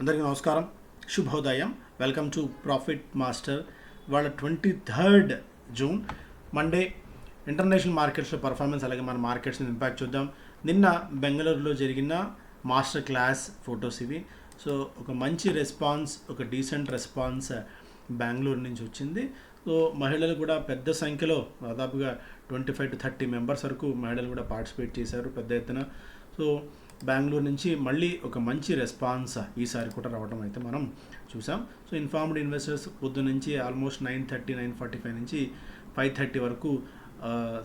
అందరికీ నమస్కారం. శుభోదయం. వెల్కమ్ టు ప్రాఫిట్ మాస్టర్ వాళ్ళ twenty third June Monday international మార్కెట్స్లో పర్ఫార్మెన్స్ అలాగే మన మార్కెట్స్ని ఇంపాక్ట్ చూద్దాం. నిన్న బెంగళూరులో జరిగిన మాస్టర్ క్లాస్ ఫొటోస్ ఇవి. సో ఒక మంచి రెస్పాన్స్ ఒక డీసెంట్ రెస్పాన్స్ బెంగళూరు నుంచి వచ్చింది. సో మహిళలు కూడా పెద్ద సంఖ్యలో దాదాపుగా twenty five to thirty members వరకు మహిళలు కూడా పార్టిసిపేట్ చేశారు పెద్ద ఎత్తున. సో బెంగళూరు నుంచి మళ్ళీ ఒక మంచి రెస్పాన్స్ ఈసారి కూడా రావడం అయితే మనం చూసాం. సో ఇన్ఫార్మ్డ్ ఇన్వెస్టర్స్ పొద్దు నుంచి almost nine thirty nine forty five నుంచి ఫైవ్ థర్టీ వరకు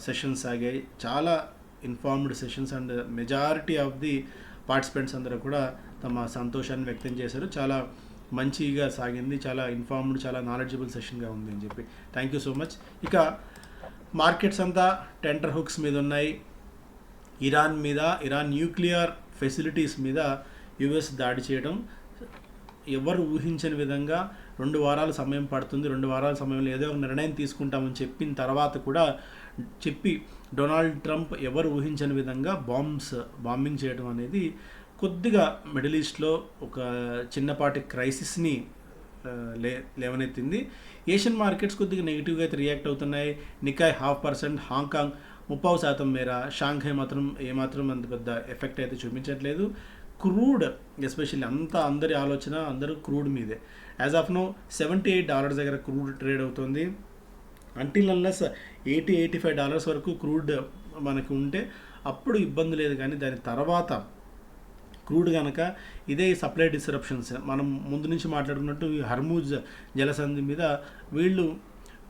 సెషన్స్ సాగాయి. చాలా informed sessions and majority of the participants అందరూ కూడా తమ సంతోషాన్ని వ్యక్తం చేశారు. చాలా మంచిగా సాగింది. చాలా ఇన్ఫార్మ్డ్ చాలా నాలెడ్జబుల్ సెషన్గా ఉంది అని చెప్పి. థ్యాంక్ యూ సో మచ్ ఇక మార్కెట్స్ అంతా టెంటర్ హుక్స్ మీద ఉన్నాయి. ఇరాన్ మీద ఇరాన్ న్యూక్లియర్ ఫెసిలిటీస్ మీద యుఎస్ దాడి చేయడం ఎవరు ఊహించని విధంగా రెండు వారాల సమయం పడుతుంది రెండు వారాల సమయంలో ఏదో ఒక నిర్ణయం తీసుకుంటామని చెప్పిన తర్వాత కూడా చెప్పి డొనాల్డ్ ట్రంప్ ఎవరు ఊహించని విధంగా బాంబ్స్ బాంబింగ్ చేయడం అనేది కొద్దిగా మిడిల్ ఈస్ట్లో ఒక చిన్నపాటి క్రైసిస్ని లే లేవనెత్తింది. ఏషియన్ మార్కెట్స్ కొద్దిగా నెగిటివ్గా అయితే రియాక్ట్ అవుతున్నాయి. నికాయ్ హాఫ్ పర్సెంట్ హాంకాంగ్ ముప్పావు శాతం మేర షాంఘై మాత్రం ఏమాత్రం అంత పెద్ద ఎఫెక్ట్ అయితే చూపించట్లేదు. క్రూడ్ ఎస్పెషల్లీ అంతా అందరి ఆలోచన అందరూ క్రూడ్ మీదే. As of now seventy eight dollars దగ్గర క్రూడ్ ట్రేడ్ అవుతుంది. Until unless eighty eighty five dollars వరకు క్రూడ్ మనకు ఉంటే అప్పుడు ఇబ్బంది లేదు కానీ దాని తర్వాత క్రూడ్ కనుక ఇదే సప్లై డిస్రప్షన్స్ మనం ముందు నుంచి మాట్లాడుకున్నట్టు హర్మూజ్ జలసంధి మీద వీళ్ళు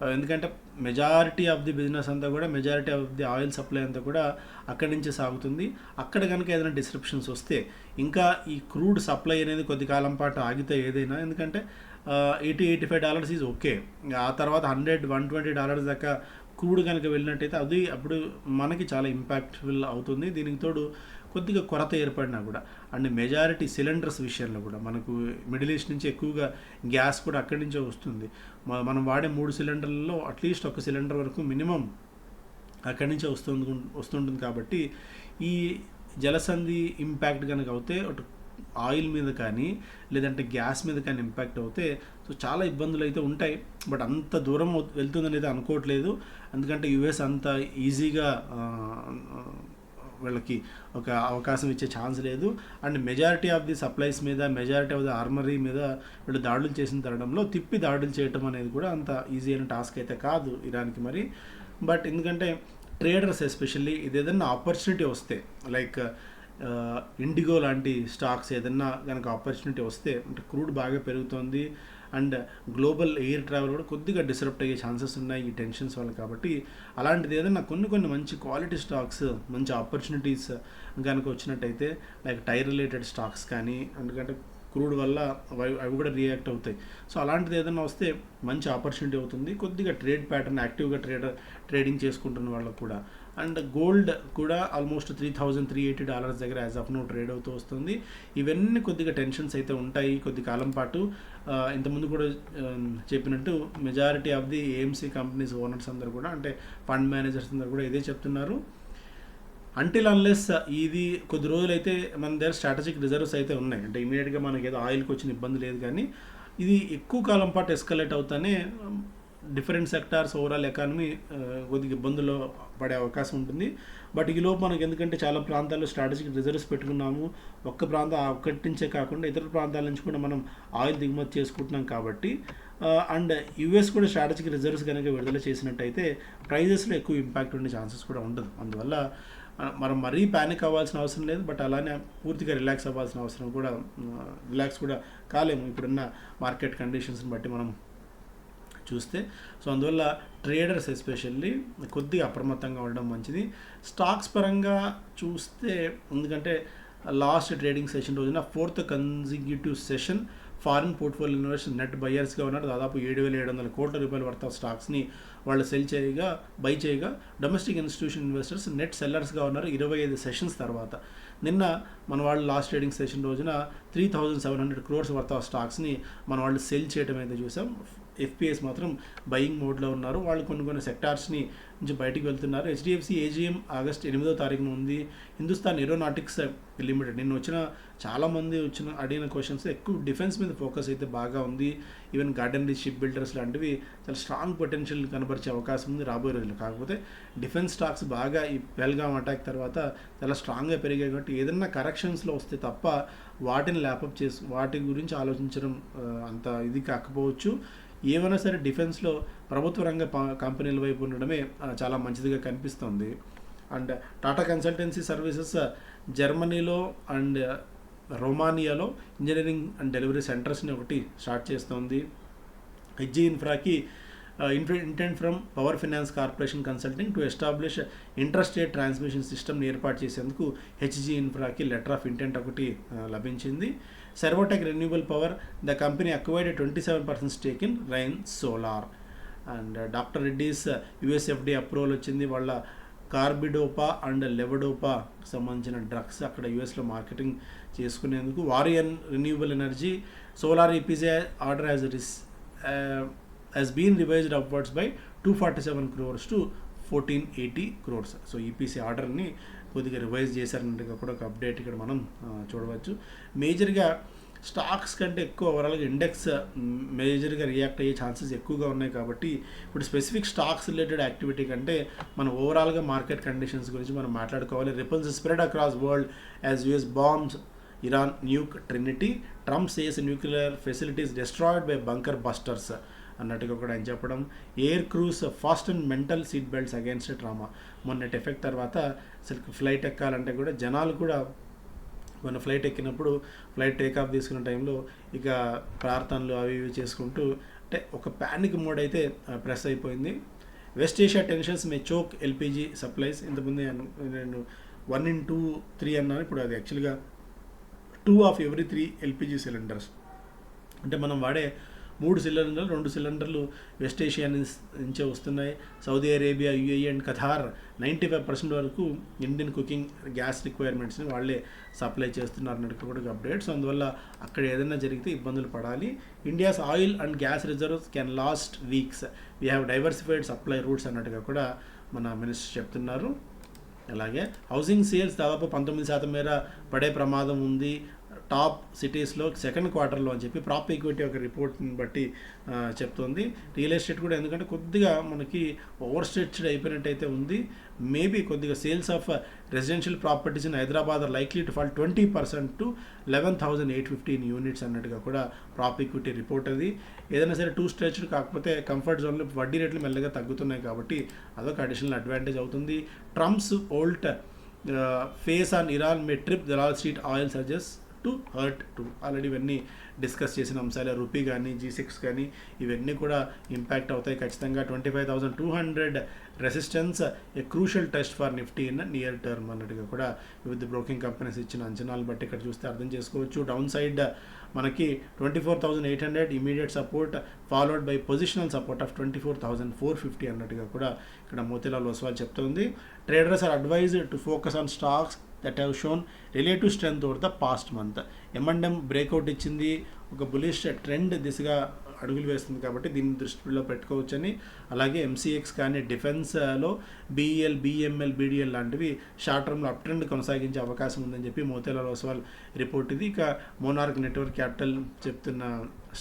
Uh, ఎందుకంటే మెజారిటీ ఆఫ్ ది బిజినెస్ అంతా కూడా majority of the oil supply అంతా కూడా అక్కడి నుంచి సాగుతుంది. అక్కడ కనుక ఏదైనా డిస్క్రిప్షన్స్ వస్తే ఇంకా ఈ క్రూడ్ సప్లై అనేది కొద్ది కాలం పాటు ఆగితే ఏదైనా ఎందుకంటే eighty eighty five dollars is okay ఆ తర్వాత హండ్రెడ్ వన్ ట్వంటీ డాలర్స్ దాకా క్రూడ్ కనుక వెళ్ళినట్టయితే అది అప్పుడు మనకి చాలా ఇంపాక్ట్ఫుల్ అవుతుంది. దీనికి తోడు కొద్దిగా కొరత ఏర్పడినా కూడా అండ్ మెజారిటీ సిలిండర్స్ విషయంలో కూడా మనకు మిడిల్ ఈస్ట్ నుంచి ఎక్కువగా గ్యాస్ కూడా అక్కడి నుంచే వస్తుంది. మనం వాడే మూడు సిలిండర్లలో అట్లీస్ట్ ఒక సిలిండర్ వరకు మినిమం అక్కడి నుంచే వస్తుంది వస్తుంటుంది కాబట్టి ఈ జలసంధి ఇంపాక్ట్ కనుక అవుతే ఒక ఆయిల్ మీద కానీ లేదంటే గ్యాస్ మీద కానీ ఇంపాక్ట్ అవుతే సో చాలా ఇబ్బందులు అయితే ఉంటాయి. బట్ అంత దూరం అవు- వెళ్తుందని అయితే అనుకోవట్లేదు. ఎందుకంటే యుఎస్ అంత ఈజీగా వీళ్ళకి ఒక అవకాశం ఇచ్చే ఛాన్స్ లేదు. And majority of the supplies మీద మెజారిటీ ఆఫ్ ది ఆర్మరీ మీద వీళ్ళు దాడులు చేసిన తరుణంలో తిప్పి దాడులు చేయటం అనేది కూడా అంత ఈజీ అయిన టాస్క్ అయితే కాదు ఇరాన్కి మరి. బట్ ఎందుకంటే ట్రేడర్స్ ఎస్పెషల్లీ ఇది ఏదన్నా ఆపర్చునిటీ వస్తే లైక్ ఇండిగో లాంటి స్టాక్స్ ఏదన్నా కనుక ఆపర్చునిటీ వస్తే అంటే క్రూడ్ బాగా పెరుగుతోంది. అండ్ గ్లోబల్ ఎయిర్ ట్రావెల్ కూడా కొద్దిగా డిస్టర్బ్ అయ్యే ఛాన్సెస్ ఉన్నాయి ఈ టెన్షన్స్ వల్ల కాబట్టి. అలాంటిది ఏదైనా కొన్ని కొన్ని మంచి క్వాలిటీ స్టాక్స్ మంచి ఆపర్చునిటీస్ కనుక వచ్చినట్టయితే లైక్ టైర్ రిలేటెడ్ స్టాక్స్ కానీ ఎందుకంటే క్రూడ్ వల్ల అవి అవి కూడా రియాక్ట్ అవుతాయి. సో అలాంటిది ఏదైనా వస్తే మంచి ఆపర్చునిటీ అవుతుంది. కొద్దిగా ట్రేడ్ ప్యాటర్న్ యాక్టివ్గా ట్రేడర్ ట్రేడింగ్ చేసుకుంటున్న వాళ్ళకు కూడా. అండ్ గోల్డ్ కూడా almost three thousand three eighty dollars దగ్గర యాజ్ ఆఫ్ నో ట్రేడ్ అవుతూ వస్తుంది. ఇవన్నీ కొద్దిగా టెన్షన్స్ అయితే ఉంటాయి కొద్ది కాలం పాటు. ఇంతకుముందు కూడా చెప్పినట్టు majority of the AMC companies owners అందరూ కూడా అంటే ఫండ్ మేనేజర్స్ అందరూ కూడా ఇదే చెప్తున్నారు. అంటిల్ అన్లెస్ ఇది కొద్ది రోజులైతే మన దగ్గర స్ట్రాటజిక్ రిజర్వ్స్ అయితే ఉన్నాయి. అంటే ఇమీడియట్గా మనకి ఏదో ఆయిల్కి వచ్చిన ఇబ్బంది లేదు కానీ ఇది ఎక్కువ కాలం పాటు ఎస్కలేట్ అవుతానే డిఫరెంట్ సెక్టార్స్ ఓవరాల్ ఎకానమీ కొద్దిగా ఇబ్బందుల్లో పడే అవకాశం ఉంటుంది. బట్ ఈ లోపు ఎందుకంటే చాలా ప్రాంతాల్లో స్ట్రాటజిక్ రిజర్వ్స్ పెట్టుకున్నాము. ఒక్క ప్రాంతం ఒక్కటి నుంచే కాకుండా ఇతర ప్రాంతాల నుంచి కూడా మనం ఆయిల్ దిగుమతి చేసుకుంటున్నాం కాబట్టి అండ్ యుఎస్ కూడా స్ట్రాటజిక్ రిజర్వ్స్ కనుక విడుదల చేసినట్టయితే ప్రైజెస్లో ఎక్కువ ఇంపాక్ట్ ఉండే ఛాన్సెస్ కూడా ఉండదు. అందువల్ల మనం మరీ ప్యానిక్ అవ్వాల్సిన అవసరం లేదు. బట్ అలానే పూర్తిగా రిలాక్స్ అవ్వాల్సిన అవసరం కూడా రిలాక్స్ కూడా కాలేము. ఇప్పుడున్న మార్కెట్ కండిషన్స్ని బట్టి మనం చూస్తే. సో అందువల్ల ట్రేడర్స్ ఎస్పెషల్లీ కొద్దిగా అప్రమత్తంగా ఉండడం మంచిది. స్టాక్స్ పరంగా చూస్తే ఎందుకంటే లాస్ట్ ట్రేడింగ్ సెషన్ రోజున fourth consecutive session foreign portfolio investor net బయర్స్గా ఉన్నారు. దాదాపు ఏడు వేల ఏడు వందల కోట్ల రూపాయల వర్త్ ఆఫ్ స్టాక్స్ని వాళ్ళు సెల్ చేయగా బై చేయగా డొమెస్టిక్ ఇన్స్టిట్యూషన్ ఇన్వెస్టర్స్ నెట్ సెల్లర్స్గా ఉన్నారు ఇరవై ఐదు సెషన్స్ తర్వాత. నిన్న మన వాళ్ళు లాస్ట్ ట్రేడింగ్ సెషన్ రోజున three thousand seven hundred crores worth of స్టాక్స్ని మన వాళ్ళు సెల్ చేయడం అయితే చూసాం. ఎఫ్పిఎస్ మాత్రం బయింగ్ మోడ్లో ఉన్నారు. వాళ్ళు కొన్ని కొన్ని సెక్టార్స్ని నుంచి బయటికి వెళ్తున్నారు. హెచ్డిఎఫ్సి ఏజిఎం ఆగస్ట్ ఎనిమిదో తారీఖున ఉంది. హిందుస్థాన్ ఏరోనాటిక్స్ లిమిటెడ్ నిన్న వచ్చిన చాలామంది వచ్చిన అడిగిన క్వశ్చన్స్ ఎక్కువ డిఫెన్స్ మీద ఫోకస్ అయితే బాగా ఉంది. ఈవెన్ గార్డెన్ షిప్ బిల్డర్స్ లాంటివి చాలా స్ట్రాంగ్ పొటెన్షియల్ కనబరిచే అవకాశం ఉంది రాబోయే రోజుల్లో. కాకపోతే డిఫెన్స్ స్టాక్స్ బాగా ఈ పెల్గామ్ అటాక్ తర్వాత చాలా స్ట్రాంగ్గా పెరిగాయి కాబట్టి ఏదైనా కరెక్షన్స్లో వస్తే తప్ప వాటిని ల్యాపప్ చేసి వాటి గురించి ఆలోచించడం అంత ఇది కాకపోవచ్చు. ఏమైనా సరే డిఫెన్స్లో ప్రభుత్వ రంగ కంపెనీల వైపు ఉండడమే చాలా మంచిదిగా కనిపిస్తుంది. అండ్ టాటా కన్సల్టెన్సీ సర్వీసెస్ జర్మనీలో అండ్ రొమానియాలో ఇంజనీరింగ్ అండ్ డెలివరీ సెంటర్స్ని ఒకటి స్టార్ట్ చేస్తోంది. HG ఇన్ఫ్రాకి intent from Power Finance Corporation consulting to establish interstate transmission సిస్టమ్ని ఏర్పాటు చేసేందుకు హెచ్జీ ఇన్ఫ్రాకి లెటర్ ఆఫ్ ఇంటెంట్ ఒకటి లభించింది. Servotech Renewable Power the company acquired twenty seven percent stake in Rhine Solar and doctor Reddy's USFDA approval వచ్చింది. వాళ్ళ కార్బిడోపా and లెవడోపా సంబంధించిన drugs అక్కడ యుఎస్లో మార్కెటింగ్ చేసుకునేందుకు. Waaree Renewable Energy solar EPC order as రిస్ has been revised upwards by 247 crores to 1480 crores. So EPC ఆర్డర్ని కొద్దిగా revise చేశారన్నట్టుగా కూడా ఒక అప్డేట్ ఇక్కడ మనం చూడవచ్చు. మేజర్గా స్టాక్స్ కంటే ఎక్కువ ఓవరాల్గా ఇండెక్స్ మేజర్గా రియాక్ట్ అయ్యే ఛాన్సెస్ ఎక్కువగా ఉన్నాయి కాబట్టి ఇప్పుడు స్పెసిఫిక్ స్టాక్స్ రిలేటెడ్ యాక్టివిటీ కంటే మనం ఓవరాల్గా మార్కెట్ కండిషన్స్ గురించి మనం మాట్లాడుకోవాలి. Ripples spread across world as US bombs Iran nuke trinity Trump says nuclear facilities destroyed by bunker busters అన్నట్టుగా కూడా ఆయన చెప్పడం. Air crews fast and mental seat belts against drama మొన్నటి ఎఫెక్ట్ తర్వాత అసలు ఫ్లైట్ ఎక్కాలంటే కూడా జనాలు కూడా మన ఫ్లైట్ ఎక్కినప్పుడు ఫ్లైట్ టేక్ ఆఫ్ తీసుకున్న టైంలో ఇక ప్రార్థనలు అవి ఇవి చేసుకుంటూ అంటే ఒక ప్యానిక్ మోడ్ అయితే ప్రెస్ అయిపోయింది. West Asia tensions may choke LPG supplies. ఇంతకుముందు నేను- నేను వన్ ఇన్ టూ త్రీ అన్నాను. ఇప్పుడు అది యాక్చువల్గా two of every three LPG cylinders. అంటే మనం వాడే మూడు సిలిండర్లు రెండు సిలిండర్లు వెస్ట్ ఏషియా నుంచి- నుంచే వస్తున్నాయి. Saudi Arabia UAE and Qatar ninety five percent వరకు ఇండియన్ కుకింగ్ గ్యాస్ రిక్వైర్మెంట్స్ని వాళ్ళే సప్లై చేస్తున్నారు అన్నట్టు కూడా అప్డేట్స్ అందువల్ల అక్కడ ఏదైనా జరిగితే ఇబ్బందులు పడాలి. India's oil and gas reserves can last weeks we have diversified supply routes అన్నట్టుగా కూడా మన మినిస్టర్ చెప్తున్నారు. అలాగే హౌసింగ్ సేల్స్ దాదాపు పంతొమ్మిది శాతం మేర పడే ప్రమాదం ఉంది. టాప్ సిటీస్లో సెకండ్ క్వార్టర్లో అని చెప్పి ప్రాప్ ఈక్విటీ ఒక రిపోర్ట్ని బట్టి చెప్తుంది చెప్తోంది. రియల్ ఎస్టేట్ కూడా ఎందుకంటే కొద్దిగా మనకి ఓవర్ స్ట్రెచ్డ్ అయిపోయినట్టయితే ఉంది. మేబీ కొద్దిగా sales of residential properties in Hyderabad likely to fall twenty percent to eleven thousand eight fifteen units అన్నట్టుగా కూడా ప్రాప్ ఈక్విటీ రిపోర్ట్ అది. ఏదైనా సరే టూ స్ట్రెచ్డ్ కాకపోతే కంఫర్ట్ జోన్లో వడ్డీ రేట్లు మెల్లగా తగ్గుతున్నాయి కాబట్టి అదొక అడిషనల్ అడ్వాంటేజ్ అవుతుంది. Trump's volte face on Iran may trip Dalal Street oil surges to hurt to. Already ఇవన్నీ డిస్కస్ చేసిన అంశాలే రూపీ కానీ జీ సిక్స్ కానీ ఇవన్నీ కూడా ఇంపాక్ట్ అవుతాయి ఖచ్చితంగా. Twenty five thousand two hundred resistance a crucial test for Nifty in near term అన్నట్టుగా కూడా వివిధ బ్రోకింగ్ కంపెనీస్ ఇచ్చిన అంచనాలు బట్టి ఇక్కడ చూస్తే అర్థం చేసుకోవచ్చు. డౌన్ సైడ్ మనకి twenty four thousand eight hundred immediate support followed by positional support of twenty four thousand four fifty అన్నట్టుగా కూడా ఇక్కడ మోతీలాల్ ఒస్వాల్ చెప్తుంది. Traders are advised to focus on stocks that have shown relative strength over the past month M and M breakout ఇచ్చింది. ఒక bullish trend దిశగా అడుగులు వేస్తుంది కాబట్టి దీన్ని దృష్టిలో పెట్టుకోవచ్చని. అలాగే ఎంసీఎక్స్ కానీ డిఫెన్స్లో బీఈఎల్ బీఎంఎల్ బీడీఎల్ లాంటివి షార్ట్ టర్మ్లో అప్ ట్రెండ్ కొనసాగించే అవకాశం ఉందని చెప్పి మోతీలాల్ ఒస్వాల్ రిపోర్ట్ ఇది. ఇక మోనార్క్ నెట్వర్క్ క్యాపిటల్ చెప్తున్న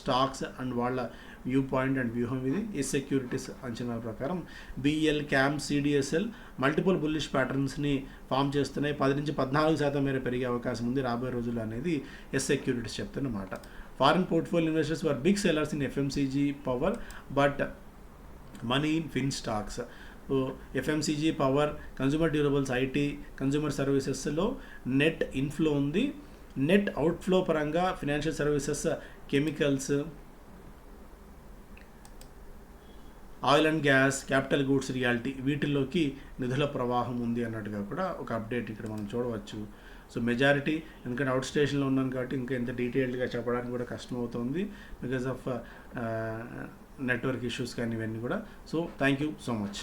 స్టాక్స్ అండ్ వాళ్ళ వ్యూ పాయింట్ అండ్ వ్యూహం ఇది. ఈ సెక్యూరిటీస్ అంచనాల ప్రకారం BL cam CDSL multiple bullish ప్యాటర్న్స్ని form చేస్తున్నాయి. పది నుంచి పద్నాలుగు శాతం మేర పెరిగే అవకాశం ఉంది రాబోయే రోజుల్లో అనేది S securities చెప్తున్నమాట foreign portfolio investors were big sellers in FMCG power but money in fin stocks FMCG power consumer durables IT consumer సర్వీసెస్లో నెట్ ఇన్ఫ్లో ఉంది. నెట్ అవుట్ఫ్లో పరంగా financial services chemicals oil and gas capital goods reality వీటిల్లోకి నిధుల ప్రవాహం ఉంది అన్నట్టుగా కూడా ఒక update ఇక్కడ మనం చూడవచ్చు. సో మెజారిటీ ఎందుకంటే అవుట్ స్టేషన్లో ఉన్నాను కాబట్టి ఇంకా ఎంత డీటెయిల్డ్గా చెప్పడానికి కూడా కష్టం అవుతుంది బికాస్ ఆఫ్ నెట్వర్క్ ఇష్యూస్ కానీ ఇవన్నీ కూడా. So thank you so much.